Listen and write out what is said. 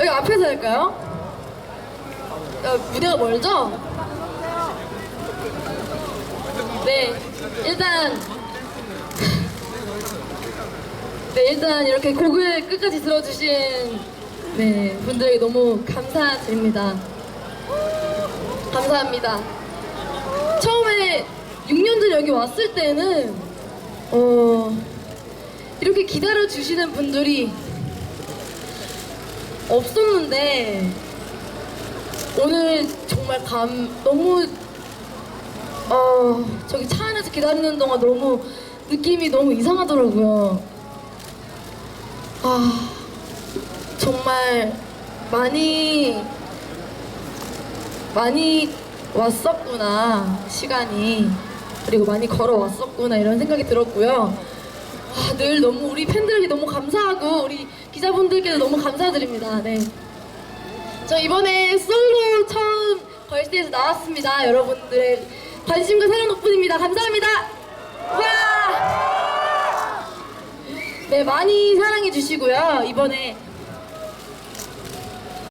앞에서 할까요? 야, 무대가 멀죠? 네, 일단 네, 일단 이렇게 곡을 끝까지 들어주신 네, 분들에게 너무 감사드립니다. 감사합니다. 처음에 6년 전 여기 왔을 때는 어, 이렇게 기다려 주시는 분들이 없었는데 오늘 정말 감 너무 어 저기 차 안에서 기다리는 동안 너무 느낌이 너무 이상하더라고요. 아 정말 많이 많이 왔었구나 시간이 그리고 많이 걸어왔었구나 이런 생각이 들었고요. 아, 늘 너무 우리 팬들에게 너무 감사하고 우리 기자분들께도 너무 감사드립니다. 네. 저 이번에 솔로 처음 걸스데이에서 나왔습니다. 여러분들의 관심과 사랑 덕분입니다. 감사합니다. 와! 네, 많이 사랑해 주시고요. 이번에